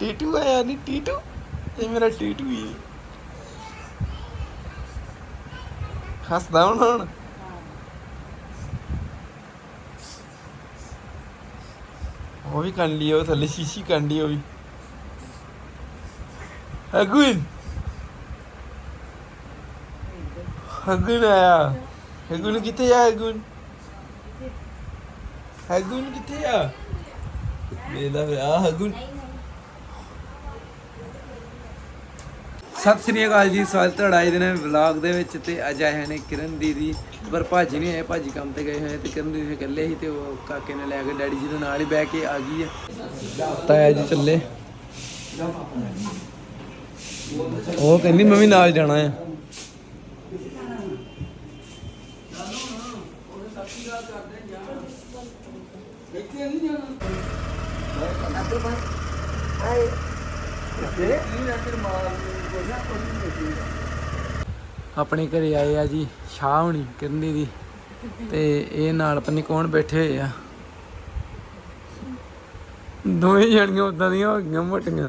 ਟੀਟੂ ਆਇਆ ਨਹੀਂ ਟੀਟੂ ਇਹ ਮੇਰਾ ਟੀਟੂ ਹੀ ਹੈ। ਹੱਸਦਾ ਹੁਣ ਹੁਣ। ਉਹ ਵੀ ਕੰਨ ਲਈ ਉਹ ਥੱਲੇ ਸ਼ੀਸ਼ੀ ਕੰਨ ਲਈ ਉਹ ਵੀ। ਹਗੁਨ ਹਗੁਨ ਆਇਆ। ਹਗੁਨ ਕਿੱਥੇ ਆ ਹਗੁਨ ਹਗੁਨ ਕਿੱਥੇ ਆ? ਮੇਰਾ ਵਿਆਹ ਹਗੁਨ ਸਤਿ ਸ੍ਰੀ ਅਕਾਲ ਜੀ, ਸਵਾਗਤ ਤੁਹਾਡਾ ਅੱਜ ਦੇ ਨਵੇਂ ਵਲੌਗ ਦੇ ਵਿੱਚ ਤੇ ਅੱਜ ਆਏ ਨੇ ਕਿਰਨ ਦੀਦੀ। ਪਰ ਭਾਜੀ ਨਹੀਂ ਆਏ, ਭਾਜੀ ਕੰਮ ਤੇ ਗਏ ਹੋਏ ਤੇ ਕਿਰਨ ਦੀਦੀ ਇਕੱਲੇ ਸੀ ਤੇ ਉਹ ਕਾਕੇ ਨੇ ਲੈ ਕੇ ਡੈਡੀ ਜੀ ਦੇ ਨਾਲ ਹੀ ਬਹਿ ਕੇ ਆ ਗਈ ਹੈ। ਤਾਇਆ ਜੀ ਚੱਲੇ। ਉਹ ਕਹਿੰਦੀ ਮੈਂ ਵੀ ਨਾਲ ਜਾਣਾ ਆ। ਆਪਣੇ ਘਰੇ ਆਏ ਆ ਜੀ, ਸ਼ਾਹ ਹੁਣੀ ਕਿਰਨ ਦੀ। ਤੇ ਇਹ ਨਾਲ ਪਤਾ ਕੌਣ ਬੈਠੇ ਹੋਏ ਆ। ਦੋਵੇਂ ਜਣੀਆਂ ਉਦਾਂ ਦੀਆਂ ਹੋ ਗਈਆਂ ਮੋਟੀਆਂ।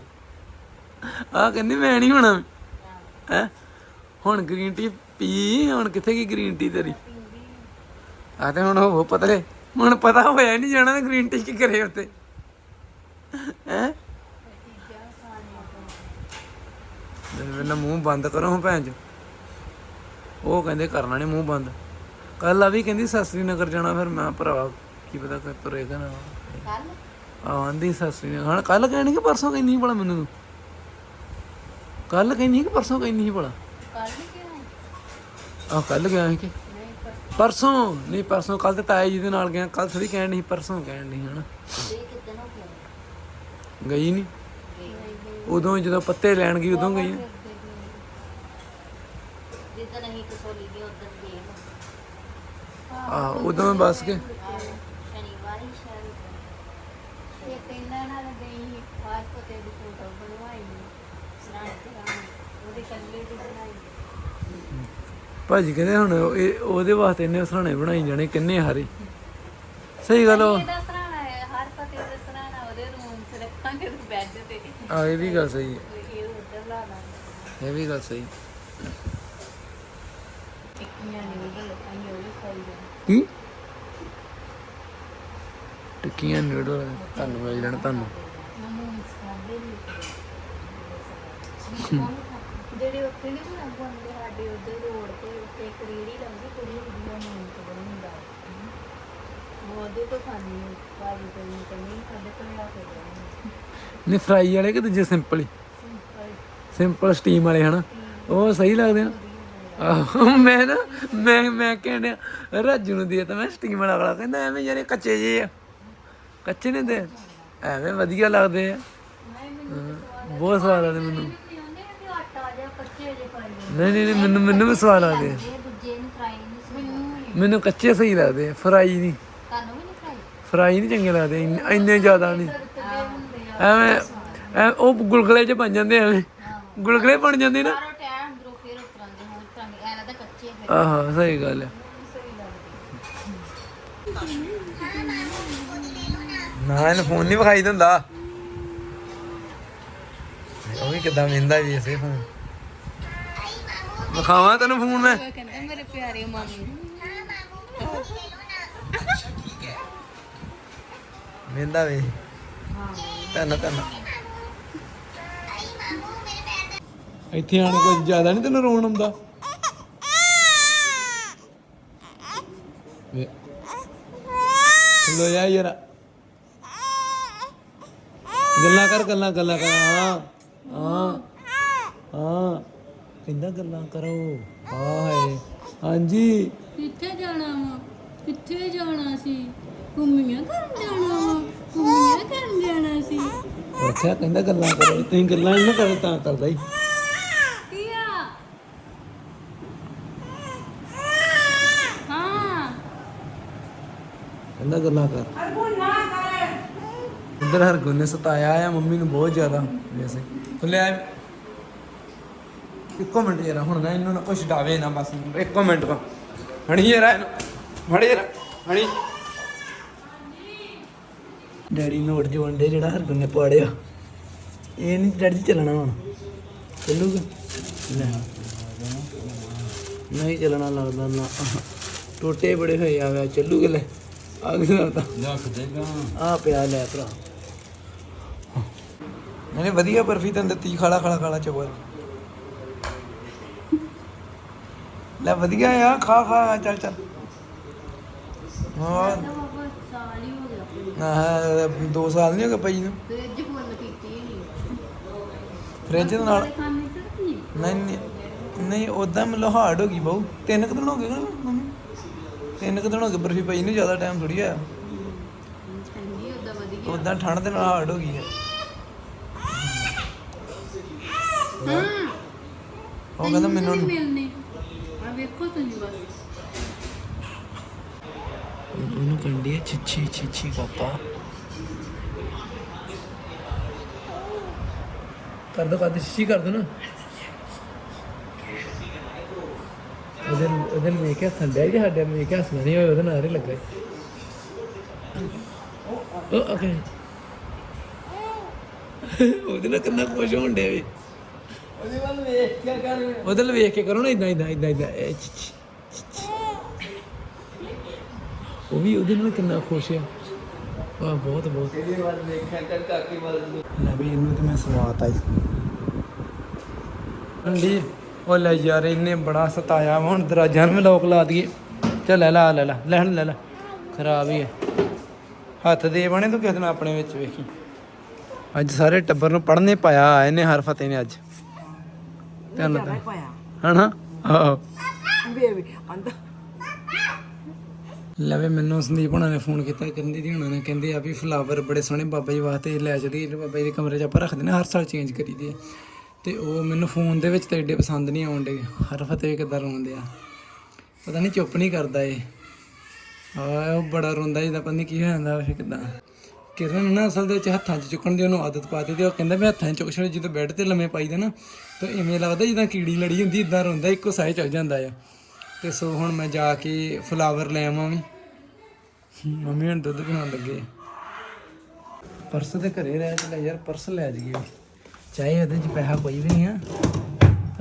ਆ ਕਹਿੰਦੀ ਮੈਂ ਨਹੀਂ ਹੋਣਾ। ਹੈ? ਹੁਣ ਗ੍ਰੀਨ ਟੀ ਪੀ, ਹੁਣ ਕਿੱਥੇ ਗਈ ਗ੍ਰੀਨ ਟੀ ਤੇਰੀ? ਆ ਤੇ ਹੁਣ ਉਹ ਪਤਲੇ ਹੁਣ ਪਤਾ ਹੋਇਆ ਨਹੀਂ ਜਾਣਾ ਗ੍ਰੀਨ ਟੀ ਕੀ ਕਰੇ ਉੱਤੇ ਹੈ? ਮੇਰਾ ਮੂੰਹ ਬੰਦ ਕਰੋ ਹੁਣ ਭੈਣ ਚ। ਉਹ ਕਹਿੰਦੇ ਕਰਨਾ ਨਹੀਂ ਮੂੰਹ ਬੰਦ। ਕੱਲ ਆ ਵੀ ਕਹਿੰਦੀ ਸਸਰੀ ਨਗਰ ਜਾਣਾ। ਫਿਰ ਮੈਂ ਭਰਾ ਕੀ ਪਤਾ ਕਿ ਤੁਰੇਗਾ ਨਾ। ਕੱਲ ਆਂਦੀ ਸਸਰੀ ਨਗਰ। ਹਾਂ ਕੱਲ ਕਹਿਣੀ ਕਿ ਪਰਸੋਂ ਕਹਿੰਦੀ ਭਲਾ ਮੈਨੂੰ ਕੱਲ ਕਹਿੰਦੀ ਕਿ ਪਰਸੋਂ ਕਹਿੰਦੀ ਸੀ ਭਲਾ? ਕੱਲ ਕਿਹਾ? ਆਹ ਕੱਲ ਗਿਆ ਸੀ ਕਿ? ਪਰਸੋਂ। ਨਹੀਂ ਪਰਸੋਂ। ਕੱਲ ਤੇ ਤਾਏ ਜੀ ਦੇ ਨਾਲ ਗਿਆ। ਕੱਲ ਥੋੜੀ ਕਹਿਣ ਨਹੀਂ ਪਰਸੋਂ ਕਹਿਣ ਨਹੀਂ ਹਨਾ? ਗਈ ਨਹੀਂ ਨਹੀਂ ਉਦੋਂ ਜਦੋਂ ਪੱਤੇ ਲੈਣ ਗਈ ਉਦੋਂ ਗਈ ਕਸੋਲੀ ਦੀ ਉਦੋਂ ਗਏ ਆ ਉਦੋਂ ਬਸ ਕੇ? ਸ਼ਨੀਵਾਰ ਹੀ ਸ਼ਾਇਦ ਇਹ ਪਿੰਡਾਂ ਨਾਲ ਗਈ ਪਾਸਪੋਰਟ ਤੇ ਦੀ ਫੋਟੋ ਬਣਵਾਈ ਸਰਾਂ ਕਰਾਂ ਉਹਦੇ ਕੱਲੇ ਦੀ ਬਣਾਈ ਭਾਜੀ ਕਹਿੰਦੇ ਹੁਣ ਇਹ ਉਹਦੇ ਵਾਸਤੇ ਇਹਨੇ ਸਰਾਣੇ ਬਣਾਈ ਜਾਣੇ ਕਿੰਨੇ ਹਾਰੇ। ਸਹੀ ਗੱਲ ਉਹ ਇਹਦਾ ਸਰਾਣਾ ਹੈ ਹਰ ਪਤੇ ਦਾ ਸਰਾਣਾ ਉਹਦੇ ਰੂਮ 'ਚ ਰੱਖਾਂਗੇ ਤੇ ਬੈੱਡ ਤੇ। ਆ ਇਹ ਵੀ ਗੱਲ ਸਹੀ ਹੈ। ਇਹ ਵੀ ਗੱਲ ਸਹੀ ਟਿੱਕੀਆਂ ਨਿਊਡਲ ਅਸੀਂ ਉਹ ਵੀ ਖਾਈ ਜਾਂਦੇ ਕੀ? ਟਿੱਕੀਆਂ ਨੂਡਲ ਤੁਹਾਨੂੰ ਮਿਲ ਜਾਣ ਤੁਹਾਨੂੰ। ਜਿਹੜੇ ਉੱਥੇ ਨਹੀਂ ਬਣਾ ਬਣਦੇ ਸਾਡੇ ਉੱਧਰ ਰੋਡ ਤੇ ਉੱਤੇ ਇੱਕ ਰੇੜੀ ਲਾਉਂਦੀ ਕੁੜੀ ਵਧੀਆ ਮੋਮੋਸ ਬਣਾਉਂਦਾ ਉਹ ਉਹਦੇ ਤੋਂ ਖਾਣੀ ਭਾਜੀ ਤੇ ਨਹੀਂ ਕਹਿੰਦੀ ਸਾਡੇ ਕੋਲ ਆ ਕੇ ਬਣਾਉਂਦੇ ਨਹੀਂ ਫਰਾਈ ਵਾਲੇ ਕਿ ਦੂਜੇ ਸਿੰਪਲ ਹੀ? ਸਿੰਪਲ ਸਟੀਮ ਵਾਲੇ ਹਨਾ? ਉਹ ਸਹੀ ਲੱਗਦੇ ਆ। ਆਹੋ ਮੈਂ ਨਾ ਮੈਂ ਮੈਂ ਕਹਿੰਦਾ ਰਾਜੂ ਨੂੰ ਦੇ ਤਾਂ ਮੈਂ ਸਟੀਮ ਵਾਲਾ ਵਾਲਾ ਕਹਿੰਦਾ ਐਵੇਂ ਯਾਰ ਇਹ ਕੱਚੇ ਜੇ ਆ। ਕੱਚੇ ਨੇ ਤੇ ਐਵੇਂ ਵਧੀਆ ਲੱਗਦੇ ਆ। ਹਾਂ, ਬਹੁਤ ਸਵਾਦ ਲੱਗਦੇ ਮੈਨੂੰ। ਨਹੀਂ ਆਉਂਦੇ ਆਟਾ ਜਿਹਾ ਕੱਚੇ ਜਿਹੇ ਪਾਈ ਨਹੀਂ ਨਹੀਂ ਨਹੀਂ, ਮੈਨੂੰ ਮੈਨੂੰ ਵੀ ਸਵਾਦ ਲੱਗਦੇ ਇਹ ਦੂਜੇ ਨੂੰ ਫਰਾਈ ਨਹੀਂ ਮੈਨੂੰ ਮੈਨੂੰ ਕੱਚੇ ਸਹੀ ਲੱਗਦੇ ਆ ਫਰਾਈ ਨਹੀਂ। ਤੁਹਾਨੂੰ ਵੀ ਨਹੀਂ ਫਰਾਈ ਫਰਾਈ ਨਹੀਂ ਚੰਗੇ ਲੱਗਦੇ ਇੰਨੇ- ਇੰਨੇ ਜ਼ਿਆਦਾ ਨਹੀਂ। ਤਦੇ ਹੁੰਦੇ ਆ ਐਵੇਂ ਐ ਉਹ ਗੁਲਗਲੇ ਚ ਬਣ ਜਾਂਦੇ ਐਵੇਂ। ਗੁਲਗਲੇ ਬਣ ਜਾਂਦੇ ਨਾ ਸਾਰਾ ਟਾਈਮ ਅੰਦਰੋਂ ਫਿਰ ਉਤਰਾਂਗੇ ਹੁਣ ਉਤਰਾਂਗੇ ਐ ਲੱਗਦਾ ਕੱਚੇ ਫਿਰ ਆਹੋ ਸਹੀ ਗੱਲ ਹੈ ਨਾ ਇਹਨੂੰ ਫੋਨ ਨਹੀਂ ਵਿਖਾਈ ਦਿੰਦਾ। ਉਹ ਵੀ ਕਿਦਾਂ ਵੇਂਦਾ ਵੀ ਇਸੇ ਫੋਨ ਵਿਖਾਵਾਂ ਤੈਨੂੰ ਫੋਨ ਮੈਂ? ਕਹਿੰਦਾ ਮੇਰੇ ਪਿਆਰੇ ਮਾਮੂ। ਵੇਂਦਾ ਵੇ। ਤਨ ਤਨ ਇੱਥੇ ਆਣ ਕੁਝ ਜ਼ਿਆਦਾ ਨਹੀਂ ਤੈਨੂੰ ਰੋਣ ਆਉਂਦਾ? ਲੋ ਯਾ ਯਾਰ ਗੱਲਾਂ ਕਰ ਗੱਲਾਂ ਗੱਲਾਂ ਕਰ ਹਾਂ ਹਾਂ ਹਾਂ ਕਹਿੰਦਾ ਗੱਲਾਂ ਕਰੋ ਹਾਏ ਹਾਂਜੀ ਕਿੱਥੇ ਜਾਣਾ ਵਾ ਕਿੱਥੇ ਜਾਣਾ ਸੀ ਘੁੰਮੀਆਂ ਕਰਨ ਜਾਣਾ ਵਾ ਘੁੰਮੀਆਂ ਕਰਨ ਜਾਣਾ ਸੀ ਅੱਛਾ ਕਹਿੰਦਾ ਗੱਲਾਂ ਕਰੋ ਤੁਸੀਂ ਗੱਲਾਂ ਨਹੀਂ ਨਾ ਕਰੇ ਤਾਂ ਕਰਦਾ ਹੀ ਕੀ ਆ ਹਾਂ ਕਹਿੰਦਾ ਗੱਲਾਂ ਕਰ। ਇੱਧਰ ਹਰਗੁਣ ਨੇ ਸਤਾਇਆ ਆ, ਮੰਮੀ ਨੂੰ ਬਹੁਤ ਜ਼ਿਆਦਾ। ਵੈਸੇ। ਤੂੰ ਲੈ ਆ। ਇੱਕੋ ਮਿੰਟ ਜਰਾ, ਹੁਣ ਨਾ ਇਹਨੂੰ ਨਾ ਕੁਛ ਡਾਵੇ ਨਾ ਬਸ ਇੱਕੋ ਮਿੰਟ ਕੋ ਹਣੀ ਜਰਾ ਇਹਨੂੰ। ਫੜੀ ਜਰਾ, ਹਣੀ। ਡੈਡੀ ਨੋਟ ਜੋ ਅੰਡੇ ਜਿਹੜਾ ਹਰਗੁਣ ਨੇ ਪਾੜਿਆ। ਇਹ ਨਹੀਂ ਡੈਡੀ ਜੀ ਚੱਲਣਾ ਹੁਣ। ਚੱਲੂਗਾ? ਲੈ ਨਹੀਂ ਚੱਲਣਾ ਲੱਗਦਾ ਨਾ। ਟੋਟੇ ਬੜੇ ਹੋਏ ਆ ਵੇ ਚੱਲੂਗਾ ਲੈ। ਆ ਗਿਆ ਤਾਂ ਰੱਖ ਦੇਗਾ ਆ ਪਿਆ ਲੈ ਭਰਾ। ਮੈਨੇ ਵਧੀਆ ਬਰਫੀ ਤਾਂ ਦਿੱਤੀ ਖਾਲਾ ਖਾਲਾ ਖਾਲਾ ਚੋਬਰ ਲੈ ਵਧੀਆ ਆ ਖਾ ਖਾ ਚੱਲ ਚੱਲ। ਹਾਂ ਸਾਲ ਹੀ ਹੋ ਗਿਆ ਨਾ ਦੋ ਸਾਲ ਨਹੀਂ ਹੋ ਗਏ ਪਈ ਨੂੰ। ਫ੍ਰਿਜ ਫੁੱਲ ਕੀਤੀ ਹੀ ਨਹੀਂ ਫ੍ਰਿਜ ਦੇ ਨਾਲ ਨਹੀਂ ਨਹੀਂ ਨਹੀਂ ਉਦਾਂ ਮਤਲਬ ਹਾਰਡ ਹੋ ਗਈ ਬਹੁ। ਤਿੰਨ ਕੁ ਦਿਨ ਹੋ ਗਏ ਨਾ ਮੰਮੀ। ਤਿੰਨ ਕੁ ਦਿਨ ਹੋ ਗਏ ਬਰਫੀ ਪਈ ਨੂੰ ਜ਼ਿਆਦਾ ਟਾਈਮ ਥੋੜੀ ਆ ਠੰਡੀ ਉਦਾਂ ਠੰਡ ਦੇ ਨਾਲ ਹਾਰਡ ਹੋ ਗਈ ਹੈ। ਉਹ ਕਹਿੰਦਾ ਮੈਨੂੰ ਨਹੀਂ ਮਿਲਨੇ ਆ ਵੇਖੋ ਤੁਸੀਂ ਬਸ। ਉਹਨੂੰ ਕੰਡੀ ਹੈ ਛਿੱਛੀ ਛਿੱਛੀ ਪਾਪਾ। ਕਰ ਦੋ ਕਰ ਦੋ ਛਿੱਛੀ ਕਰ ਦੋ ਨਾ। ਉਹਦੇ ਉਹਦੇ ਨੂੰ ਵੇਖ ਕੇ ਹੱਸਣ ਡਿਆ ਜੀ ਸਾਡੇ ਨੂੰ ਵੇਖ ਕੇ ਹੱਸਣਾ ਨਹੀਂ ਹੋਇਆ ਉਹਦੇ ਨਾਲ ਹੀ ਲੱਗਾ ਉਹ ਓਕੇ ਉਹਦੇ ਨਾਲ ਕਿੰਨਾ ਖੁਸ਼ ਹੋਣ ਡਿਆ ਵੀ ਉਹਦੇ ਵੱਲ ਵੇਖ ਕੇ ਕਰ ਉਹਦੇ ਵੇਖ ਕੇ ਕਰੋ ਨਾ ਇਦਾਂ ਇਦਾਂ ਇਦਾਂ ਇਦਾਂ ਉਹ ਵੀ ਉਹਦੇ ਨਾਲ ਕਿੰਨਾ ਖੁਸ਼ ਆ। ਵਾਹ ਬਹੁਤ ਬਹੁਤ। ਇਹਦੇ ਵੱਲ ਵੇਖਿਆ ਕਰ ਕਾਕੀ ਵੱਲ। ਲੈ ਵੀ ਇਹਨੂੰ ਤੇ ਮੈਂ ਸਵਾਤ ਆਈ। ਅੰਡੀ ਉਹ ਲੈ ਯਾਰ ਇਹਨੇ ਬੜਾ ਸਤਾਇਆ ਹੁਣ ਦਰਾਜਾਂ ਨੂੰ ਲੋਕ ਲਾ ਦਈਏ। ਚੱਲ ਲੈ ਲਾ ਲੈ ਲਾ ਲੈ ਹੁਣ ਲੈ ਲੈ। ਖਰਾਬ ਹੀ ਹੈ ਹੱਥ ਦੇ ਬਣੇ ਤੂੰ ਕਿਸ ਨਾਲ ਆਪਣੇ ਵਿੱਚ ਵੇਖੀ। ਅੱਜ ਸਾਰੇ ਟੱਬਰ ਨੂੰ ਪੜ੍ਹਨੇ ਪਾਇਆ ਇਹਨੇ ਹਰ ਫਤਿਹ ਨੇ ਅੱਜ। ਨਾਲ ਪਾਇਆ। ਹਨਾ? ਆਹੋ। ਵੇ ਵੇ ਆਂਦਾ ਲੈ ਵੇ ਮੈਨੂੰ ਸੰਦੀਪ ਹੁਣਾਂ ਨੇ ਫੋਨ ਕੀਤਾ ਕਹਿੰਦੀ ਦੀ ਹੁਣਾਂ ਨੇ ਕਹਿੰਦੇ ਆ ਵੀ ਫਲਾਵਰ ਬੜੇ ਸੋਹਣੇ ਬਾਬਾ ਜੀ ਵਾਸਤੇ ਲੈ ਚੜੀ ਬਾਬਾ ਜੀ ਦੇ ਕਮਰੇ 'ਚ ਆਪਾਂ ਰੱਖਦੇ ਨੇ ਹਰ ਸਾਲ ਚੇਂਜ ਕਰੀਦੇ ਆ। ਤੇ ਉਹ ਮੈਨੂੰ ਫੋਨ ਦੇ ਵਿੱਚ ਤਾਂ ਏਡੇ ਪਸੰਦ ਨਹੀਂ ਆਉਂਦੇ ਹਰ ਫਤਿਹ ਕਿੱਦਾਂ ਰੋਂਦੇ ਆ। ਪਤਾ ਨਹੀਂ ਚੁੱਪ ਨਹੀਂ ਕਰਦਾ ਇਹ। ਆ ਉਹ ਬੜਾ ਰੋਂਦਾ ਜਿਹਦਾ ਪਤਾ ਨਹੀਂ ਕੀ ਹੋ ਜਾਂਦਾ ਉਹ ਕਿਦਾਂ। ਕਿਰਨ ਨੂੰ ਨਾ ਅਸਲ ਦੇ ਵਿੱਚ ਹੱਥਾਂ 'ਚ ਚੁੱਕਣ ਦੀ ਉਹਨੂੰ ਆਦਤ ਪਾ ਤੇ ਉਹ ਕਹਿੰਦਾ ਮੈਂ ਹੱਥਾਂ 'ਚ ਚੁੱਕ ਛੜੇ ਜਦੋਂ ਬੈੱਡ ਤੇ ਲੰਮੇ ਪਾਈਦੇ ਨਾ, ਤਾਂ ਇਵੇਂ ਲੱਗਦਾ ਜਿੱਦਾਂ ਕੀੜੀ ਲੜੀ ਹੁੰਦੀ ਇਦਾਂ ਰੋਂਦਾ, ਇੱਕੋ ਸਾਹ ਚੱਲ ਜਾਂਦਾ ਆ। ਤੇ ਸੋ ਹੁਣ ਮੈਂ ਜਾ ਕੇ ਫਲਾਵਰ ਲੈ ਆਵਾਂ ਵੀ। ਮੰਮੀ ਹੁਣ ਦੁੱਧ ਬਣਾਉਣ ਲੱਗੇ। ਪਰਸ ਤੇ ਘਰੇ ਰਹਿ ਚਲਾ ਯਾਰ, ਪਰਸ ਲੈ ਜਾਈਏ। ਚਾਹੇ ਉਹਦੇ 'ਚ ਪੈਸਾ ਕੋਈ ਵੀ ਨਹੀਂ ਆ।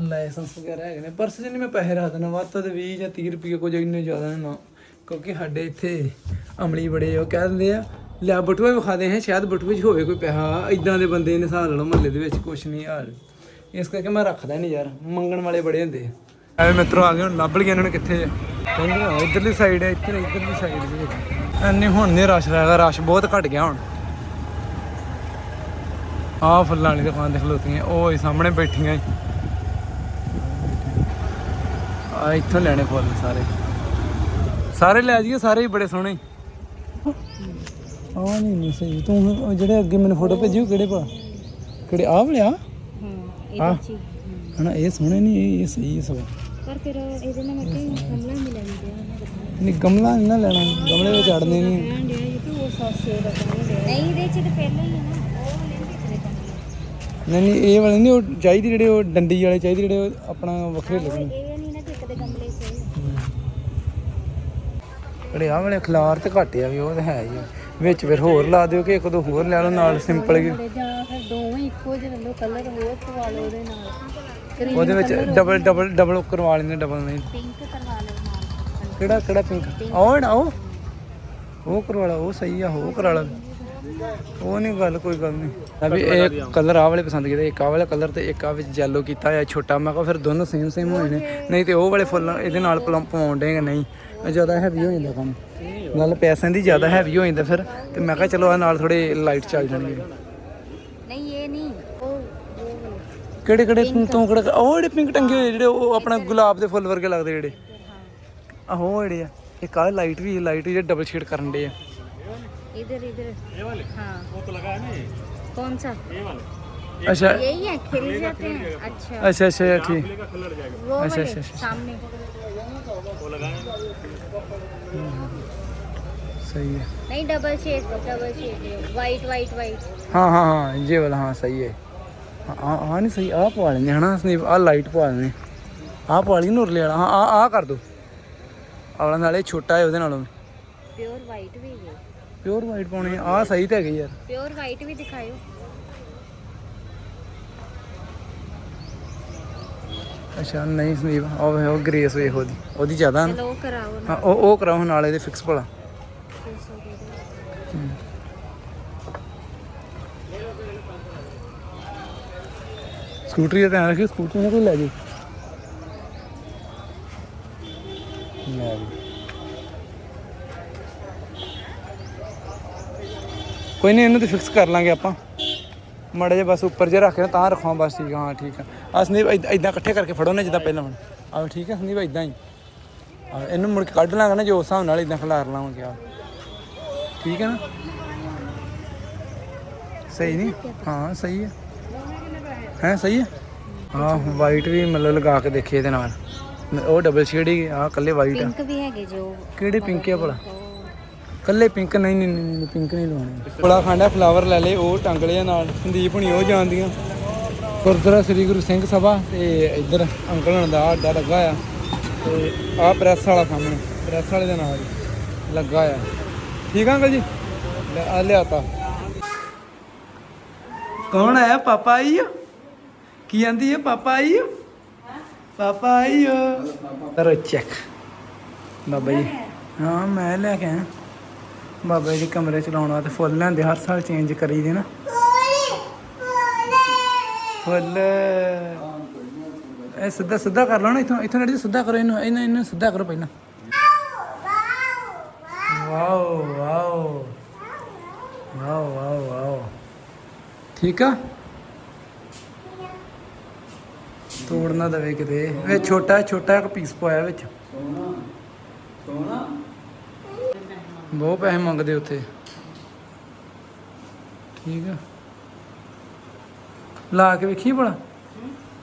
ਲਾਇਸੈਂਸ ਵਗੈਰਾ ਹੈਗੇ ਨੇ। ਪਰਸ 'ਚ ਨਹੀਂ ਮੈਂ ਪੈਸੇ ਰੱਖ ਦੇਣਾ ਵੱਧ ਤੋਂ ਵੱਧ 20 ਜਾਂ 30 ਰੁਪਏ ਕੁਝ ਇੰਨੇ ਜ਼ਿਆਦਾ ਨਾ ਕਿਉਂਕਿ ਸਾਡੇ ਇੱਥੇ ਅਮਲੀ ਬੜੇ ਉਹ ਕਹਿ ਦਿੰਦੇ ਆ, ਲੈ ਬਟੂਆ ਵਿਖਾ ਦੇ ਹੈ, ਸ਼ਾਇਦ ਬਟੂਏ 'ਚ ਹੋਵੇ ਕੋਈ ਪੈਸਾ। ਇਦਾਂ ਦੇ ਬੰਦੇ ਨੇ ਹਿਸਾਬ ਲਓ ਮਹੱਲੇ ਦੇ ਵਿੱਚ, ਕੁਛ ਨਹੀਂ ਹਾਲ। ਇਸ ਕਰਕੇ ਮੈਂ ਰੱਖਦਾ ਨਹੀਂ ਯਾਰ, ਮੰਗਣ ਵਾਲੇ ਬੜੇ ਹੁੰਦੇ ਐਵੇਂ ਮਿੱਤਰੋ ਆ ਗਏ ਹੁਣ, ਲੱਭ ਲਈਏ ਇਹਨਾਂ ਨੂੰ ਕਿੱਥੇ? ਆ ਕਹਿੰਦੇ ਇਧਰਲੀ ਸਾਈਡ ਹੈ ਇੱਧਰ ਇਧਰਲੀ ਸਾਈਡ ਵੀ ਹੈ ਐਨੇ ਹੁਣ ਨਹੀਂ ਰਸ਼ ਰਹੇਗਾ ਰਸ਼ ਬਹੁਤ ਘਟ ਗਿਆ ਹੁਣ। ਆਹ ਫੁੱਲਾਂ ਵਾਲੀ ਦੁਕਾਨ ਦੇਖ ਲੋਤੀਆਂ ਉਹ ਹੀ ਸਾਹਮਣੇ ਬੈਠੀਆਂ। ਆ ਇੱਥੋਂ ਲੈਣੇ ਫੁੱਲ ਸਾਰੇ। ਸਾਰੇ ਲੈ ਜਾਈਏ ਸਾਰੇ ਹੀ ਬੜੇ ਸੋਹਣੇ। ਆ ਨਹੀਂ ਨਹੀਂ ਸਹੀ। ਤੂੰ ਜਿਹੜੇ ਅੱਗੇ ਮੈਨੂੰ ਫੋਟੋ ਭੇਜੀ ਉਹ ਕਿਹੜੇ ਪਾ ਕਿਹੜੇ ਆਹ ਵਾਲੇ ਆ? ਹਾਂ ਆ ਹਨਾ ਇਹ ਸੋਹਣੇ ਨਹੀਂ ਇਹ ਇਹ ਸਹੀ ਹੈ ਸਭ। ਪਰ ਫਿਰ ਇਹਦੇ ਨਾਲ ਮੈਂ ਕਿ ਹਮਲਾ ਮਿਲਿਆ ਨਹੀਂ ਨਹੀਂ ਗਮਲਾ ਨਹੀਂ ਨਾ ਲੈਣਾ। ਗਮਲੇ ਵਿੱਚ ਅੜਨੇ ਨਹੀਂ। ਨਹੀਂ ਇਹਦੇ ਚ ਤਾਂ ਪਹਿਲਾਂ ਹੀ ਹੈ ਨਾ। ਨਹੀਂ ਨਹੀਂ ਇਹ ਵਾਲੇ ਨਹੀਂ ਉਹ ਚਾਹੀਦੀ ਜਿਹੜੇ ਉਹ ਡੰਡੀ ਵਾਲੇ ਚਾਹੀਦੇ ਜਿਹੜੇ ਉਹ ਆਪਣਾ ਵੱਖਰੇ ਲੱਗਣ। ਇਹ ਨਹੀਂ ਨਾ ਕਿ ਇੱਕ ਦੇ ਗਮਲੇ ਸਹੀ। ਜਿਹੜੇ ਆਹ ਵਾਲੇ ਖਲਾਰ ਤੇ ਘੱਟ ਆ ਵੀ ਉਹ ਤਾਂ ਹੈ ਹੀ ਆ। ਵਿੱਚ ਫਿਰ ਹੋਰ ਲਾ ਦਿਓ ਕਿ ਇੱਕ ਦੋ ਹੋਰ ਲੈ ਲਓ ਨਾਲ ਸਿੰਪਲ ਜਿਹੇ। ਤੇ ਜਾਂ ਫਿਰ ਦੋਵੇਂ ਇੱਕੋ ਜਿਹੇ ਲੈ ਲਓ ਕਲਰ ਹੋਰ ਪਵਾ ਲਓ ਉਹਦੇ ਨਾਲ। ਕਰੀਮ ਉਹਦੇ ਵਿੱਚ ਡਬਲ ਡਬਲ ਡਬਲ ਕਰਵਾ ਲੈਂਦੇ ਡਬਲ ਨਹੀਂ। ਪਿੰਕ ਕਰਵਾ ਲਓ ਨਾਲ। ਕਿਹੜਾ ਕਿਹੜਾ ਪਿੰਕ ਉਹ ਨਾ ਉਹ ਕਰਵਾ ਲਾ ਉਹ ਸਹੀ ਆ ਉਹ ਕਰਾ ਲਾ। ਉਹ ਨਹੀਂ ਗੱਲ ਕੋਈ ਗੱਲ ਨਹੀਂ। ਵੀ ਇਹ ਕਲਰ ਆ ਵਾਲੇ ਪਸੰਦ ਕੀਤੇ ਇੱਕ ਆ ਵਾਲਾ ਕਲਰ ਤੇ ਇੱਕ ਆ ਵਿੱਚ ਯੈਲੋ ਕੀਤਾ ਆ ਛੋਟਾ। ਮੈਂ ਕਿਹਾ ਫਿਰ ਦੋਨੋਂ ਸੇਮ ਸੇਮ ਹੋਏ ਨੇ। ਨਹੀਂ ਤੇ ਉਹ ਵਾਲੇ ਫੁੱਲ ਇਹਦੇ ਨਾਲ ਪਲਮ ਪਾਉਣ ਦੇਗੇ ਨਹੀਂ? ਇਹ ਜ਼ਿਆਦਾ ਹੈਵੀ ਹੋ ਜਾਂਦਾ ਕੰਮ। ਗੱਲ ਪੈਸਿਆਂ ਦੀ ਜ਼ਿਆਦਾ ਹੈਵੀ ਹੋ ਜਾਂਦਾ ਫਿਰ। ਤੇ ਮੈਂ ਕਿਹਾ ਚਲੋ ਆ ਨਾਲ ਥੋੜੇ ਲਾਈਟ ਚੱਲ ਜਾਣਗੇ। ਨਹੀਂ ਇਹ ਨਹੀਂ। ਉਹ ਉਹ ਕਿਹੜੇ ਕਿਹੜੇ ਤੂੰ ਕਿਹੜੇ ਉਹ ਜਿਹੜੇ ਪਿੰਕ ਟੰਗੇ ਹੋਏ ਜਿਹੜੇ ਉਹ ਆਪਣਾ ਗੁਲਾਬ ਦੇ ਫੁੱਲ ਵਰਗੇ ਲੱਗਦੇ ਜਿਹੜੇ? ਆਹੋ ਜਿਹੜੇ ਆ। ਇੱਕ ਆ ਲਾਈਟ ਵੀ ਲਾਈਟ ਵੀ ਡਬਲ ਸ਼ੇਡ ਕਰਨ ਦੇ ਆ। इधर इधर ये वाले हाँ वो तो लगा है ना कौन सा ਅੱਛਾ यही है खिल जाते हैं अच्छा ਅੱਛਾ ਅੱਛਾ ਠੀਕ वो अच्छा, वाले अच्छा, अच्छा। सामने सही है नहीं double shade double shade white white white हाँ हाँ हाँ ये वाला हाँ सही है हाँ हाँ हाँ नहीं सही ਆ ਪਵਾ ਲੈਂਦੇ ਹਨਾ ਸੰਦੀਪ ਆ ਲਾਈਟ ਪਵਾ ਲੈਂਦੇ ਆ ਪਵਾ ਲਈ ਨੂਰਲੇ ਵਾਲਾ ਹਾਂ ਆ ਆ ਕਰ ਦੋ ਆਵਲਾ ਨਾਲੇ ਛੋਟਾ ਹੈ ਉਹਦੇ ਨਾਲੋਂ प्योर वाइट भी है ਪਿਓਰ ਵਾਈਟ ਪਾਉਣੇ ਆ। ਆਹ ਸਹੀ ਤਾਂ ਹੈਗੇ ਯਾਰ। ਪਿਓਰ ਵਾਈਟ ਵੀ ਦਿਖਾਇਓ। ਅੱਛਾ ਨਹੀਂ ਸੰਦੀਪ ਉਹ ਵੇ ਉਹ ਗ੍ਰੇਸ ਵੇ ਉਹਦੀ। ਉਹਦੀ ਜ਼ਿਆਦਾ ਨਾ। ਚਲੋ ਕਰਾਓ ਉਹ ਉਹ ਕਰਾਓ ਨਾਲ ਇਹਦੇ ਫਿਕਸ ਭਲਾ। ਸਕੂਟਰੀ ਦਾ ਧਿਆਨ ਰੱਖਿਓ ਸਕੂਟਰੀ ਨਾ ਲੈ ਜੇ ਕੋਈ ਨਹੀਂ ਇਹਨੂੰ ਤੇ ਫਿਕਸ ਕਰ ਲਾਂਗੇ ਆਪਾਂ। ਮਾੜਾ ਜਿਹਾ ਬਸ ਉੱਪਰ ਜੇ ਰੱਖ ਕੇ ਨਾ ਤਾਂ ਰੱਖਾਂ ਬਸ ਠੀਕ ਆ, ਹਾਂ ਠੀਕ ਆ। ਆ ਸੰਦੀਪ ਇਦਾਂ ਇਕੱਠੇ ਕਰਕੇ ਫੜੋ ਨਾ ਜਿੱਦਾਂ ਪਹਿਲਾਂ ਹੁਣ। ਆਹ ਠੀਕ ਆ ਸੰਦੀਪ ਇਦਾਂ ਹੀ। ਇਹਨੂੰ ਮੁੜ ਕੇ ਕੱਢ ਲਾਂਗੇ ਨਾ ਜੋ ਹਿਸਾਬ ਨਾਲ ਇਦਾਂ ਖਿਲਾਰ ਲਾਵਾਂਗੇ ਆ ਠੀਕ ਹੈ ਨਾ? ਸਹੀ ਨਹੀਂ? ਹਾਂ ਸਹੀ ਹੈ ਹੈ ਸਹੀ ਹੈ ਹਾਂ ਵਾਈਟ ਵੀ ਮਤਲਬ ਲਗਾ ਕੇ ਦੇਖੇ ਇਹਦੇ ਨਾਲ। ਉਹ ਡਬਲ ਸ਼ੇਡ ਹੀ ਆ ਕੱਲੇ ਵਾਈਟ ਆ। ਪਿੰਕ ਵੀ ਹੈਗੇ ਜੋ। ਕਿਹੜੇ ਪਿੰਕ ਆ ਭਲਾ? ਕੱਲੇ ਪਿੰਕ ਨਹੀਂ ਨਹੀਂ ਨਹੀਂ ਪਿੰਕ ਨਹੀਂ ਲਵਾਉਣੇ। ਬੜਾ ਖਾਂਡਾ ਫਲਾਵਰ ਲੈ ਲਏ, ਉਹ ਟੰਗ ਨਾਲ, ਸੰਦੀਪ ਹੁਣੀ ਉਹ ਜਾਣਦੀਆਂ। ਗੁਰਦੁਆਰਾ ਸ੍ਰੀ ਗੁਰੂ ਸਿੰਘ ਸਭਾ ਤੇ ਇੱਧਰ ਅੰਕਲ ਹਣ ਦਾ ਅੱਡਾ ਲੱਗਾ ਆ ਤੇ ਆਹ ਪ੍ਰੈਸ ਵਾਲਾ ਸਾਹਮਣੇ ਪ੍ਰੈਸ ਵਾਲੇ ਦੇ ਨਾਲ ਲੱਗਾ ਆ। ਠੀਕ ਆ ਅੰਕਲ ਜੀ? ਲੈ ਆ ਲਿਆਤਾ। ਕੌਣ ਆਇਆ? ਪਾਪਾ ਆਈ ਓ? ਕੀ ਆਂਦੀ ਹੈ ਪਾਪਾ ਆਈ ਓ? ਪਾਪਾ ਆਈ ਕਰੋ ਚੈੱਕ ਬਾਬਾ ਜੀ। ਹਾਂ, ਮੈਂ ਲੈ ਕੇ ਆਇਆ। ਬਾਬਾ ਜੀ ਦੇ ਕਮਰੇ ਚ ਲਾਉਣ ਵਾਸਤੇ ਫੁੱਲ ਲੈਂਦੇ ਹਰ ਸਾਲ ਚੇਂਜ ਕਰੀ ਦੇ ਨਾ। ਫੁੱਲ। ਇਹ ਸਿੱਧਾ ਸਿੱਧਾ ਕਰ ਲਓ ਨਾ, ਇਥੋਂ ਇਥੋਂ ਨੜੀ ਸਿੱਧਾ ਕਰੋ, ਇਹਨੂੰ ਇਹਨੂੰ ਇਹਨੂੰ ਸਿੱਧਾ ਕਰੋ ਪਹਿਲਾਂ। Wow wow. Wow wow wow. ਠੀਕ ਆ? ਤੋੜ ਨਾ ਦਵੇ ਕਿਤੇ। ਵੇ ਛੋਟਾ ਛੋਟਾ ਇੱਕ ਪੀਸ ਪਾਇਆ ਵਿੱਚ। ਸੋਨਾ ਸੋਨਾ ਬਹੁਤ ਪੈਸੇ ਮੰਗਦੇ ਉੱਥੇ। ਠੀਕ ਆ। ਲਾ ਕੇ ਵੇਖੀ ਭਲਾ?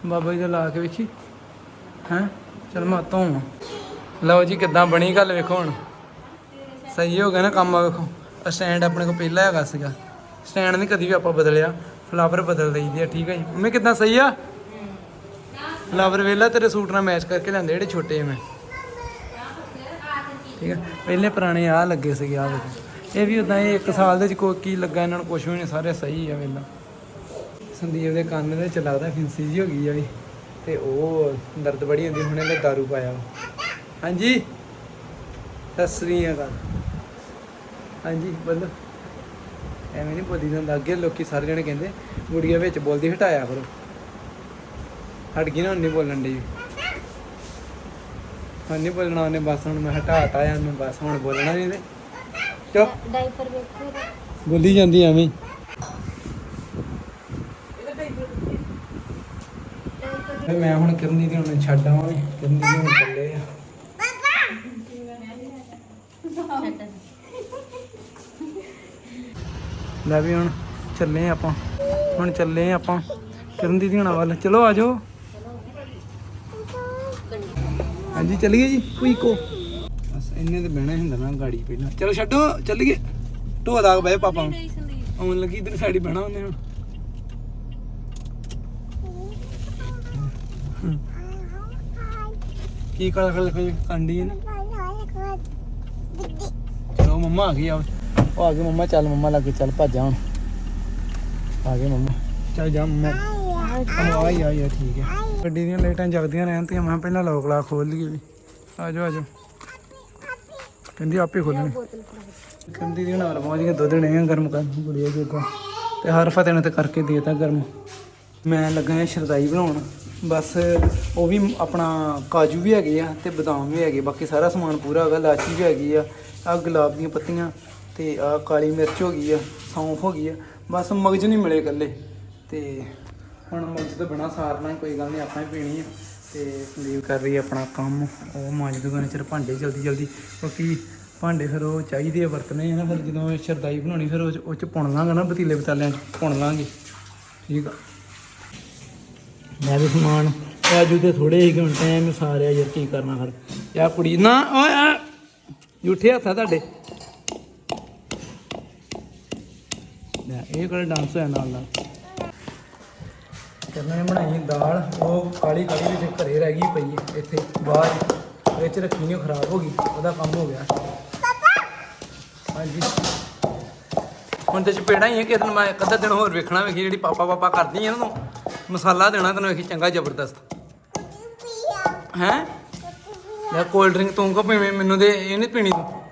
ਬਾਬਾ ਜੀ ਦਾ ਲਾ ਕੇ ਵੇਖੀ। ਹੈ? ਚਲ ਮੈਂ ਧੋਵਾਂ ਲਓ ਜੀ ਕਿੱਦਾਂ ਬਣੀ ਗੱਲ ਵੇਖੋ ਹੁਣ। ਸਹੀ ਹੋ ਗਿਆ ਨਾ ਕੰਮ ਆ ਵੇਖੋ ਸਟੈਂਡ ਆਪਣੇ ਕੋਲ ਪਹਿਲਾਂ ਹੈਗਾ ਸੀਗਾ। ਸਟੈਂਡ ਨਹੀਂ ਕਦੀ ਵੀ ਆਪਾਂ ਬਦਲਿਆ। ਫਲਾਵਰ ਬਦਲ ਦਈਦੇ ਆ ਠੀਕ ਹੈ ਜੀ। ਮੰਮੀ ਕਿੱਦਾਂ ਸਹੀ ਆ? ਫਲਾਵਰ ਵੇਲਾ ਤੇਰੇ ਸੂਟ ਨਾਲ ਮੈਚ ਕਰਕੇ ਲਿਆਂਦੇ ਜਿਹੜੇ ਛੋਟੇ ਮੈਂ। ਠੀਕ ਹੈ ਪਹਿਲੇ ਪੁਰਾਣੇ ਆ ਲੱਗੇ ਸੀਗੇ ਆ ਵੇਖੋ। ਇਹ ਵੀ ਉਦਾਂ ਇਹ ਇੱਕ ਸਾਲ ਦੇ ਚ ਕੋਈ ਕੀ ਲੱਗਾ, ਇਹਨਾਂ ਨੂੰ ਕੁਝ ਵੀ ਨਹੀਂ, ਸਾਰੇ ਸਹੀ ਆ ਵੇਲਾ ਸੰਦੀਪ ਦੇ ਕੰਨ ਦੇ ਵਿੱਚ ਲੱਗਦਾ ਫਿੰਸੀ ਜੀ ਹੋ ਗਈ ਆ ਵੀ। ਤੇ ਉਹ ਦਰਦ ਬੜੀ ਹੁੰਦੀ, ਹੁਣ ਇਹਨੇ ਦਾਰੂ ਪਾਇਆ ਵਾ। ਹਾਂਜੀ? ਸਤਿ ਸ੍ਰੀ ਅਕਾਲ। ਹਾਂਜੀ, ਬੋਲੋ। ਐਵੇਂ ਨਹੀਂ ਬੋਲੀ ਜਾਂਦਾ। ਅੱਗੇ ਲੋਕੀ ਸਾਰੇ ਜਣੇ ਕਹਿੰਦੇ, ਗੁੜੀਆ ਵਿੱਚ ਬੋਲਦੀ, ਹਟਾਇਆ ਕਰੋ। ਹਟ ਗਈ ਨਾ, ਹੁਣ ਨਹੀਂ ਬੋਲਣ ਦੀ ਹੁਣ ਨਹੀਂ ਬੋਲਣਾ ਉਹਨੇ ਬਸ ਹੁਣ ਮੈਂ ਹਟਾਤਾ ਆ ਮੈਂ ਬਸ ਹੁਣ ਬੋਲਣਾ ਨਹੀਂ ਤੇ। ਚੁੱਪ। ਡਾਈਪਰ ਵੇਖੋ। ਬੋਲੀ ਜਾਂਦੀ ਐਵੇਂ। ਹੀ। ਤੇ ਮੈਂ ਹੁਣ ਕਿਰਨੀ ਦੀ ਹੁਣ ਛੱਡ ਆਵਾਂਗੇ ਕਿਰਨੀ ਦੀ ਹੁਣ ਚੱਲੇ ਆ। ਲੈ ਵੀ ਹੁਣ ਚੱਲੇ ਆਪਾਂ। ਹੁਣ ਚੱਲੇ ਆਪਾਂ। ਕਿਰਨ ਦੀਦੀ ਹੁਣਾਂ ਵੱਲ। ਚਲੋ ਆ ਜਾਓ। ਹਾਂਜੀ, ਚੱਲੀਏ ਜੀ ਕੁਈਕੋ ਬਸ ਇੰਨੇ ਤੇ ਬਹਿਣਾ ਹੁੰਦਾ ਨਾ ਗਾੜੀ ਪਹਿਲਾਂ। ਚਲੋ ਛੱਡੋ, ਚੱਲੀਏ। ਢੋ ਦਾ ਬਹਿ ਪਾਪਾ ਆਉਣ ਲੱਗੀ ਇਧਰ ਸਾਈਡ ਬਹਿਣਾ ਉਹਨੇ ਹੁਣ। ਕੀ ਕਰ ਕਰ ਕੰਡੀ ਨੇ। ਚਲੋ ਮੰਮਾ ਆ ਗਈ ਆ। ਉਹ ਆ ਗਈ ਮੰਮਾ, ਚੱਲ ਮੰਮਾ ਲੱਗੇ, ਚੱਲ ਭੱਜ ਹੁਣ। ਆ ਗਏ ਮੰਮਾ। ਚੱਲ ਜਾ ਮੰਮਾ। ਆਈ ਆਈ ਠੀਕ ਹੈ। ਗੱਡੀ ਦੀਆਂ ਲਾਈਟਾਂ ਜਗਦੀਆਂ ਰਹਿਣ ਤੇ ਮੈਂ ਕਿਹਾ ਪਹਿਲਾਂ ਲੋਕ ਲਾ ਖੋਲ ਲਈਏ ਵੀ। ਆ ਜਾਓ ਆ ਜਾਓ। ਕਹਿੰਦੀ ਆਪੇ ਖੋਲਣੀ ਕਹਿੰਦੀ ਦੀ ਨਾਲ ਪਹੁੰਚ ਕੇ ਦੁੱਧ ਨੇ ਗਰਮ ਕਰਨ ਗੁੜੀਆ ਜੋਗਾ ਤੇ ਹਰ ਫਤਿਹ ਨੇ ਤੇ ਕਰਕੇ ਦੇਤਾ ਗਰਮ। ਮੈਂ ਲੱਗਾ ਹਾਂ ਸ਼ਰਦਾਈ ਬਣਾਉਣ। ਬਸ ਉਹ ਵੀ ਆਪਣਾ ਕਾਜੂ ਵੀ ਹੈਗੇ ਆ ਤੇ ਬਦਾਮ ਵੀ ਹੈਗੇ। ਬਾਕੀ ਸਾਰਾ ਸਮਾਨ ਪੂਰਾ ਹੈਗਾ ਲਾਚੀ ਵੀ ਹੈਗੀ ਆ ਆ ਗੁਲਾਬ ਦੀਆਂ ਪੱਤੀਆਂ ਤੇ ਆ ਕਾਲੀ ਮਿਰਚ ਹੋ ਗਈ ਆ, ਸੌਂਫ ਹੋ ਗਈ ਆ। ਬਸ ਮਗਜ ਨਹੀਂ ਮਿਲੇ ਇਕੱਲੇ। ਤੇ ਹੁਣ ਮਗਜ ਬਣਾ ਸਾਰਨਾ ਕੋਈ ਗੱਲ ਨਹੀਂ, ਆਪਾਂ ਹੀ ਪੀਣੀ ਆ। ਤੇ ਸੰਦੀਪ ਕਰ ਰਹੀ ਆਪਣਾ ਕੰਮ, ਉਹ ਮਾਂਜ ਦੁਕਾਨੇ ਚਿਰ ਭਾਂਡੇ ਜਲਦੀ ਜਲਦੀ, ਕਿਉਂਕਿ ਭਾਂਡੇ ਫਿਰ ਉਹ ਚਾਹੀਦੇ ਆ ਵਰਤਨੇ ਆ ਨਾ, ਫਿਰ ਜਦੋਂ ਸ਼ਰਦਾਈ ਬਣਾਉਣੀ, ਫਿਰ ਉਹ 'ਚ- ਉਹ ਚ ਪੁਣ ਲਾਂਗੇ ਨਾ, ਪਤੀਲੇ ਪਤਾਲਿਆਂ ਚ ਪੁਣ ਲਾਂਗੇ। ਠੀਕ ਆ। ਮੈਂ ਵੀ ਸਮਾਨ ਆਜੂ ਤੇ ਥੋੜੇ ਹੀ ਘੰਟੇ ਮੈਂ ਸਾਰਿਆ ਯਾਰ ਕੀ ਕਰਨਾ ਫਿਰ। ਆ ਕੁੜੀ, ਨਾ, ਓਏ, ਆ ਝੂਠੇ ਹੱਥ ਆ ਤੁਹਾਡੇ। ਇਹ ਕਿਹੜਾ ਡਾਂਸ ਹੋਇਆ ਨਾਲ ਨਾਲ? ਕਰਨੇ ਬਣਾਈ ਦਾਲ, ਉਹ ਕਾਲੀ ਕਾਲੀ ਵਿੱਚ ਘਰੇ ਰਹਿ ਗਈ ਪਈ ਹੈ, ਇੱਥੇ ਬਾਹਰ ਵਿੱਚ ਰੱਖੀ ਨਹੀਂ, ਉਹ ਖਰਾਬ ਹੋ ਗਈ, ਉਹਦਾ ਕੰਮ ਹੋ ਗਿਆ। ਹਾਂਜੀ। ਹੁਣ ਤੇ ਚਪੇੜਾ ਹੀ ਹੈ ਕਿ ਤੈਨੂੰ ਮੈਂ ਇੱਕ ਅੱਧਾ ਦਿਨ ਹੋਰ ਵੇਖਣਾ ਵੇਖੀ, ਜਿਹੜੀ ਪਾਪਾ ਪਾਪਾ ਕਰਦੀ ਹੈ ਨਾ ਤੂੰ, ਮਸਾਲਾ ਦੇਣਾ ਤੈਨੂੰ ਵੇਖੀ ਚੰਗਾ ਜ਼ਬਰਦਸਤ। ਹੈ? ਲੈ ਕੋਲਡ ਡਰਿੰਕ ਤੂੰ ਕੋ ਪੀਵੇਂ ਮੈਨੂੰ ਦੇ, ਇਹ ਨਹੀਂ ਪੀਣੀ ਤੂੰ।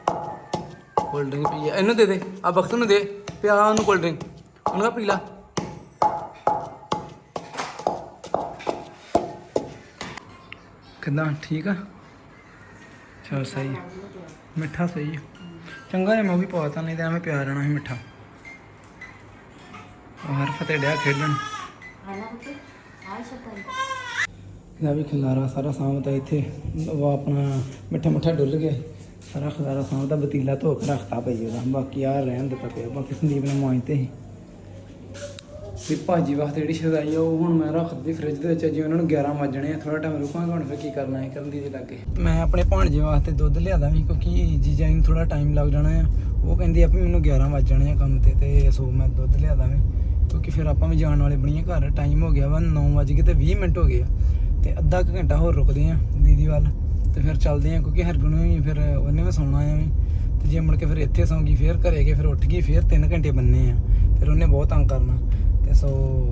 ਕੋਲਡ ਡਰਿੰਕ ਪੀ ਆ। ਇਹਨੂੰ ਦੇ ਦੇ ਆ ਬਖਤ ਨੂੰ ਦੇ, ਪਿਆ ਉਹਨੂੰ ਕੋਲਡ ਡਰਿੰਕ ਉਹਨੂੰ ਕਹ ਪੀ ਲਾ। ਕਿੱਦਾਂ? ਠੀਕ ਆ? ਚਲ ਸਹੀ ਹੈ। ਮਿੱਠਾ ਸਹੀ ਹੈ ਚੰਗਾ ਜਿਹਾ ਮੈਂ ਵੀ ਪਵਾਤਾ ਨਹੀਂ ਤਾਂ ਐਵੇਂ ਪਿਆ ਰਹਿਣਾ ਸੀ ਮਿੱਠਾ। ਹਰ ਫਤੇ ਡਿਆ ਖੇਡਣ। ਇਹਦਾ ਵੀ ਖਿਲਾਰਾ ਸਾਰਾ ਸਾਂਭਦਾ ਇੱਥੇ। ਉਹ ਆਪਣਾ ਮਿੱਠਾ ਮਿੱਠਾ ਡੁੱਲ ਗਿਆ। ਸਾਰਾ ਖਿਲਾਰਾ ਸਾਂਭਦਾ ਬਤੀਲਾ ਧੋ ਕੇ ਰੱਖਤਾ ਪਈ ਉਹਦਾ। ਬਾਕੀ ਆ ਰਹਿਣ ਦਿੱਤਾ ਪਿਆ। ਬਾਕੀ ਸੰਦੀਪ ਨੇ ਮਾਂਜਤੇ ਸੀ। ਵੀ ਭਾਜੀ ਵਾਸਤੇ ਜਿਹੜੀ ਸ਼ਦਾਈ ਆ, ਉਹ ਹੁਣ ਮੈਂ ਰੱਖ ਦਿੱਤੀ ਫ੍ਰਿਜ ਦੇ ਵਿੱਚ ਜੀ ਉਹਨਾਂ ਨੂੰ 11 ਵਜਣੇ ਆ ਥੋੜਾ ਟਾਈਮ ਰੁਕਾਂਗੇ, ਹੁਣ ਫਿਰ ਕੀ ਕਰਨਾ ਹੈ, ਕਰਨ ਦੀ ਦੇ ਲੱਗੇ। ਮੈਂ ਆਪਣੇ ਭਾਣਜੇ ਵਾਸਤੇ ਦੁੱਧ ਲਿਆਦਾ ਵੀ, ਕਿਉਂਕਿ ਜੀਜਾ ਨੂੰ ਥੋੜਾ ਟਾਈਮ ਲੱਗ ਜਾਣਾ ਆ। ਉਹ ਕਹਿੰਦੀ ਆ ਵੀ ਮੈਨੂੰ 11 ਵਜ ਜਾਣੇ ਆ ਕੰਮ ਤੇ ਤੇ ਸੋ ਮੈਂ ਦੁੱਧ ਲਿਆਦਾ ਵੀ, ਕਿਉਂਕਿ ਫਿਰ ਆਪਾਂ ਵੀ ਜਾਣ ਵਾਲੇ ਬਣੀਏ ਘਰ। ਟਾਈਮ ਹੋ ਗਿਆ ਵਾ 9 ਵਜ ਕੇ ਤੇ 20 ਮਿੰਟ ਹੋ ਗਏ ਆ। ਤੇ ਅੱਧਾ ਕੁ ਘੰਟਾ ਹੋਰ ਰੁਕਦੇ ਆ ਦੀਦੀ ਵੱਲ। ਤੇ ਫਿਰ ਚੱਲਦੇ ਆ, ਕਿਉਂਕਿ ਹਰਗੁਣ ਵੀ ਫਿਰ ਉਹਨੇ ਵੀ ਸੌਣਾ ਆ ਵੀ। ਤੇ ਜੇ ਮੁੜ ਕੇ ਫਿਰ ਇੱਥੇ ਸੌਂਗੀ ਫਿਰ ਘਰੇ ਕੇ ਫਿਰ ਉੱਠ ਗਈ, ਫਿਰ 3 ਘੰਟੇ ਬੰਨੇ ਆ। ਫਿਰ ਉਹਨੇ ਬਹੁਤ ਤੰਗ ਕਰਨਾ। ਤੇ ਸੋ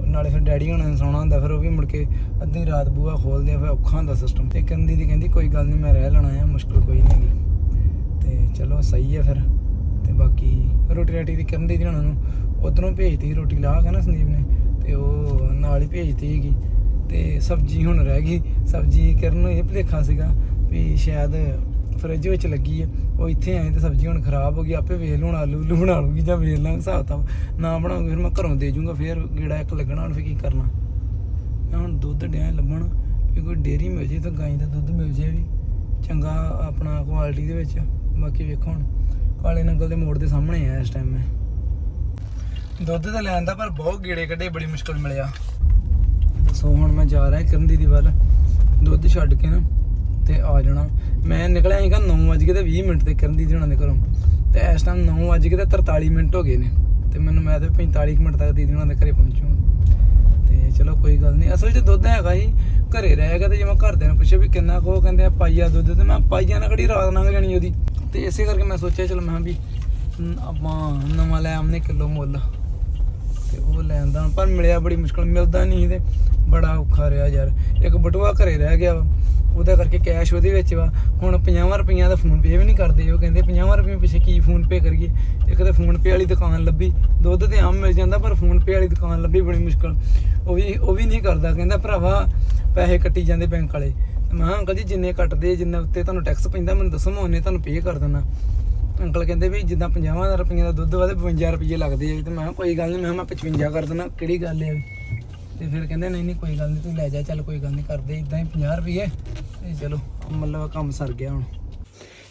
ਨਾਲੇ ਫਿਰ ਡੈਡੀ ਹੁਣਾਂ ਨੇ ਸੌਣਾ ਹੁੰਦਾ, ਫਿਰ ਉਹ ਵੀ ਮੁੜ ਕੇ ਅੱਧੀ ਰਾਤ ਬੂਹਾ ਖੋਲਦੇ ਆ, ਫਿਰ ਔਖਾ ਹੁੰਦਾ ਸਿਸਟਮ ਤੇ ਕਰਨ ਦੀ ਕਹਿੰਦੀ, ਕੋਈ ਗੱਲ ਨਹੀਂ ਮੈਂ ਰਹਿ ਲੈਣਾ ਆ, ਮੁਸ਼ਕਲ ਕੋਈ ਨਹੀਂ ਹੈਗੀ। ਤੇ ਚਲੋ ਸਹੀ ਹੈ ਫਿਰ। ਤੇ ਬਾਕੀ ਰੋਟੀ ਰਾਟੀ ਦੀ ਕਰਨ ਦੀ ਉਹਨਾਂ ਨੂੰ, ਉਧਰੋਂ ਭੇਜਤੀ ਰੋਟੀ ਲਾ ਕੇ ਨਾ ਸੰਦੀਪ ਨੇ, ਤੇ ਉਹ ਨਾਲ ਹੀ ਭੇਜਤੀ ਹੈਗੀ ਤੇ ਸਬਜ਼ੀ ਹੁਣ ਰਹਿ ਗਈ। ਸਬਜ਼ੀ ਕਰਨ ਇਹ ਭੁਲੇਖਾ ਸੀਗਾ ਵੀ ਸ਼ਾਇਦ ਫਰਿੱਜ ਵਿੱਚ ਲੱਗੀ ਹੈ ਉਹ ਇੱਥੇ ਆਏ ਤੇ ਸਬਜ਼ੀ ਹੁਣ ਖਰਾਬ ਹੋ ਗਈ, ਆਪੇ ਵੇਖ ਲੂਣ ਆਲੂ ਉਲੂ ਬਣਾ ਲੂਗੀ ਜਾਂ ਵੇਖ ਲਾਂਗੇ, ਹਿਸਾਬ ਤਾਂ ਨਾ ਬਣਾਉਂਗੇ, ਫਿਰ ਮੈਂ ਘਰੋਂ ਦੇ ਜੂੰਗਾ, ਫਿਰ ਗੇੜਾ ਇੱਕ ਲੱਗਣਾ, ਹੁਣ ਫਿਰ ਕੀ ਕਰਨਾ? ਮੈਂ ਹੁਣ ਦੁੱਧ ਡਿਆਂ ਲੱਭਣ, ਵੀ ਕੋਈ ਡੇਰੀ ਮਿਲ ਜੇ ਤਾਂ ਗਾਂ ਦਾ ਦੁੱਧ ਮਿਲ ਜੇ ਵੀ, ਚੰਗਾ ਆਪਣਾ ਕੁਆਲਿਟੀ ਦੇ ਵਿੱਚ, ਬਾਕੀ ਵੇਖੋ ਹੁਣ, ਕਾਲੇ ਨੰਗਲ ਦੇ ਮੋੜ ਦੇ ਸਾਹਮਣੇ ਆ ਇਸ ਟਾਈਮ ਮੈਂ। ਦੁੱਧ ਤਾਂ ਲੈਣ ਦਾ ਪਰ ਬਹੁਤ ਗੇੜੇ ਕੱਢੇ, ਬੜੀ ਮੁਸ਼ਕਲ ਮਿਲਿਆ। ਸੋ ਹੁਣ ਮੈਂ ਜਾ ਰਿਹਾ ਕਰਨ ਦੀ ਵੱਲ, ਦੁੱਧ ਛੱਡ ਕੇ ਨਾ। ਤੇ ਆ ਜਾਣਾ। ਮੈਂ ਨਿਕਲਿਆ ਸੀਗਾ 9:20 ਤੇ 20 ਮਿੰਟ ਤੇ ਕਰਨ ਦੀ ਹੋਣਾ ਦੇ ਘਰੋਂ। ਤੇ ਇਸ ਟਾਈਮ 9:20 ਤੇ 43 ਮਿੰਟ ਹੋ ਗਏ ਨੇ। ਤੇ ਮੈਨੂੰ ਮੈਂ ਤੇ 45 ਕੁ ਮਿੰਟ ਤੱਕ ਦੀਦੀ ਉਹਨਾਂ ਦੇ ਘਰੇ ਪਹੁੰਚੂਗਾ ਤੇ ਚਲੋ ਕੋਈ ਗੱਲ ਨਹੀਂ। ਅਸਲ 'ਚ ਦੁੱਧ ਹੈਗਾ ਜੀ, ਘਰੇ ਰਹੇਗਾ ਤੇ ਜੇ ਮੈਂ ਘਰਦਿਆਂ ਨੂੰ ਪੁੱਛਿਆ ਵੀ ਕਿੰਨਾ ਕੋ ਕਹਿੰਦੇ ਆ ਪਾਈਆ ਦੁੱਧ, ਤੇ ਮੈਂ ਪਾਈਆ ਨਾਲ ਘੜੀ ਰਾਤ ਲੰਘ ਜਾਣੀ ਉਹਦੀ। ਤੇ ਇਸੇ ਕਰਕੇ ਮੈਂ ਸੋਚਿਆ, ਚਲ ਮੈਂ ਵੀ ਆਪਾਂ ਨਵਾਂ ਲੈ ਆਮਨੇ ਕਿਲੋ ਮੁੱਲ। ਤੇ ਉਹ ਲੈਣ ਦਾ ਪਰ ਮਿਲਿਆ ਬੜੀ ਮੁਸ਼ਕਲ, ਮਿਲਦਾ ਨਹੀਂ ਸੀ ਤੇ ਬੜਾ ਔਖਾ ਰਿਹਾ ਯਾਰ। ਇੱਕ ਬਟੂਆ ਘਰੇ ਰਹਿ ਗਿਆ ਵਾ। ਉਹਦਾ ਕਰਕੇ ਕੈਸ਼ ਉਹਦੇ ਵਿੱਚ ਵਾ। ਹੁਣ 50 ਰੁਪਈਆਂ ਦਾ ਫੋਨ ਪੇ ਵੀ ਨਹੀਂ ਕਰਦੇ। ਉਹ ਕਹਿੰਦੇ 50 ਰੁਪਏ ਪਿੱਛੇ ਕੀ ਫੋਨ ਪੇ ਕਰੀਏ? ਇੱਕ ਤਾਂ ਫੋਨ ਪੇ ਵਾਲੀ ਦੁਕਾਨ ਲੱਭੀ। ਦੁੱਧ ਤੇ ਆਮ ਮਿਲ ਜਾਂਦਾ, ਪਰ ਫੋਨ ਪੇ ਵਾਲੀ ਦੁਕਾਨ ਲੱਭੀ ਬੜੀ ਮੁਸ਼ਕਲ। ਉਹ ਵੀ ਉਹ ਵੀ ਨਹੀਂ ਕਰਦਾ। ਕਹਿੰਦਾ, ਭਰਾਵਾ, ਪੈਸੇ ਕੱਟੀ ਜਾਂਦੇ ਬੈਂਕ ਵਾਲੇ। ਤੇ ਮੈਂ ਕਿਹਾ, ਅੰਕਲ ਜੀ, ਜਿੰਨੇ ਕੱਟਦੇ, ਜਿੰਨੇ ਉੱਤੇ ਤੁਹਾਨੂੰ ਟੈਕਸ ਪੈਂਦਾ, ਮੈਨੂੰ ਦੱਸੋ, ਮੈਂ ਉਹਨੇ ਤੁਹਾਨੂੰ ਪੇ ਕਰ ਦਿੰਦਾ। ਅੰਕਲ ਕਹਿੰਦੇ ਵੀ ਜਿੱਦਾਂ 50000 ਰੁਪਏ ਦਾ ਦੁੱਧ ਵਾ ਤੇ 52 ਰੁਪਏ ਲੱਗਦੇ ਆ। ਤੇ ਮੈਂ ਕਿਹਾ, ਕੋਈ ਗੱਲ ਨਹੀਂ, ਮੈਂ ਕਿਹਾ, ਮੈਂ 55 ਕਰ ਦਿੰਦਾ। ਕਿਹੜੀ ਗੱਲ ਹੈ ਤੇ ਫਿਰ ਕਹਿੰਦੇ ਨਹੀਂ ਨਹੀਂ ਕੋਈ ਗੱਲ ਨਹੀਂ ਤੂੰ ਲੈ ਜਾ ਚੱਲ ਕੋਈ ਗੱਲ ਨਹੀਂ ਕਰਦੇ ਇਦਾਂ ਹੀ 50 ਰੁਪਏ ਤੇ ਚਲੋ ਮਤਲਬ ਕੰਮ ਸਰ ਗਿਆ ਹੁਣ।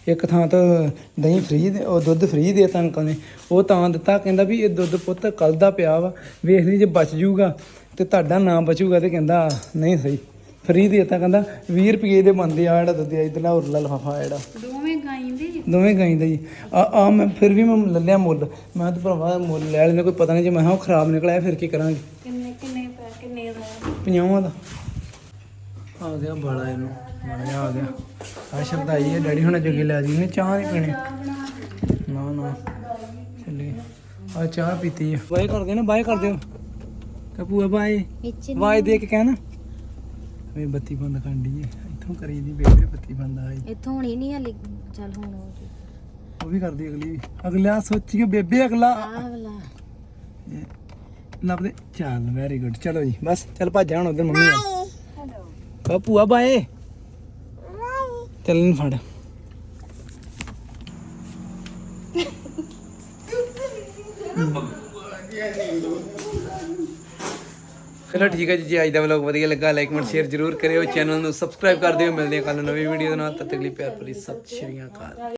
ਇੱਕ ਥਾਂ ਤੋਂ ਦਹੀਂ ਫ੍ਰੀ ਦੇ ਉਹ ਦੁੱਧ ਫ੍ਰੀ ਦੇ ਤਾਂ ਅੰਕਲ ਨੇ। ਉਹ ਤਾਂ ਦਿੱਤਾ ਕਹਿੰਦਾ ਵੀ ਇਹ ਦੁੱਧ ਪੁੱਤ ਕੱਲ ਦਾ ਪਿਆ ਵਾ ਵੇਖ ਲਈ ਜੇ ਬਚ ਜੂਗਾ ਤੇ ਤੁਹਾਡਾ ਨਾਮ ਬਚੂਗਾ ਤੇ ਕਹਿੰਦਾ ਨਹੀਂ ਸਹੀ ਫ੍ਰੀ ਦੇ ਤਾਂ ਕਹਿੰਦਾ 20 ਰੁਪਏ ਦੇ ਬੰਦੇ ਆ ਜਿਹੜਾ ਦੁੱਧ ਇਧਰਲਾ ਉਰਲਾ ਲਫਾਫਾ ਜਿਹੜਾ। ਦੋਵੇਂ ਗਾਈਂ ਦੇ। ਦੋਵੇਂ ਗਾਈ ਦਾ ਜੀ। ਆ ਆ ਮੈਂ ਫਿਰ ਵੀ ਮੈਂ ਲੈ ਲਿਆ ਮੁੱਲ। ਮੈਂ ਤਾਂ ਭਰਾਵਾ ਮੁੱਲ ਲੈ ਲੈਣੇ ਕੋਈ ਪਤਾ ਨਹੀਂ ਜੇ ਮੈਂ ਕਿਹਾ ਉਹ ਖਰਾਬ ਨਿਕਲਿਆ ਫਿਰ ਕੀ ਕਰਾਂਗੇ? 50 ਦਾ। ਆ ਗਿਆ ਬਾਲਾ ਇਹਨੂੰ। ਬਾਲਾ ਆ ਗਿਆ। ਆ ਸ਼ਬਦ ਆਈ ਹੈ ਡੈਡੀ ਹੁਣ ਜੱਗੇ ਲੈ ਜੀ ਨੇ ਚਾਹ ਨਹੀਂ ਪੀਣੀ। ਨਾ ਨਾ। ਚੱਲੀ ਆ ਚਾਹ ਪੀਤੀ ਆ। ਬਾਏ ਕਰ ਦਿਓ ਨਾ ਬਾਏ ਕਰ ਦਿਓ। ਕਪੂਆ ਬਾਏ। ਬਾਏ ਦੇ ਕੇ ਕਹਿਣਾ। ਵੇ ਬੱਤੀ ਬੰਦ ਕਰਨੀ ਹੈ ਇੱਥੋਂ ਕਰੀ ਦੀ ਬੇਬੇ ਬੱਤੀ ਬੰਦ ਆਈ। ਇੱਥੋਂ ਹੋਣੀ ਨਹੀਂ ਹਲੇ। ਚੱਲ ਹੁਣ ਉਹ ਵੀ ਕਰਦੀ ਅਗਲੀ। ਅਗਲਾ ਸੋਚੀਏ ਬੇਬੇ ਅਗਲਾ। ਵਾਲਾ ਲੱਭਦੇ ਚੱਲ ਵੈਰੀ ਗੁੱਡ ਚਲੋ ਜੀ ਬਸ ਚੱਲ ਭੱਜ ਹੁਣ ਉਧਰ ਮੰਮੀ ਆ ਕਾ ਭੂਆ ਬਾਏ। ਚੱਲ ਇਹਨੂੰ ਫੜ। ਚਲੋ ਠੀਕ ਹੈ ਜੀ ਜੇ ਅੱਜ ਦਾ ਵਲੌਗ ਵਧੀਆ ਲੱਗਾ ਲਾਈਕ ਕਮੈਂਟ ਸ਼ੇਅਰ ਜ਼ਰੂਰ ਕਰਿਓ। ਚੈਨਲ ਨੂੰ ਸਬਸਕ੍ਰਾਈਬ ਕਰ ਦਿਓ। ਮਿਲਦੇ ਹਾਂ ਕੱਲ ਨਵੀਂ ਵੀਡੀਓ ਦੇ ਨਾਲ। ਤਦ ਤੱਕ ਲਈ ਪਿਆਰ ਭਰੀ ਸਤਿ ਸ਼੍ਰੀ ਅਕਾਲ।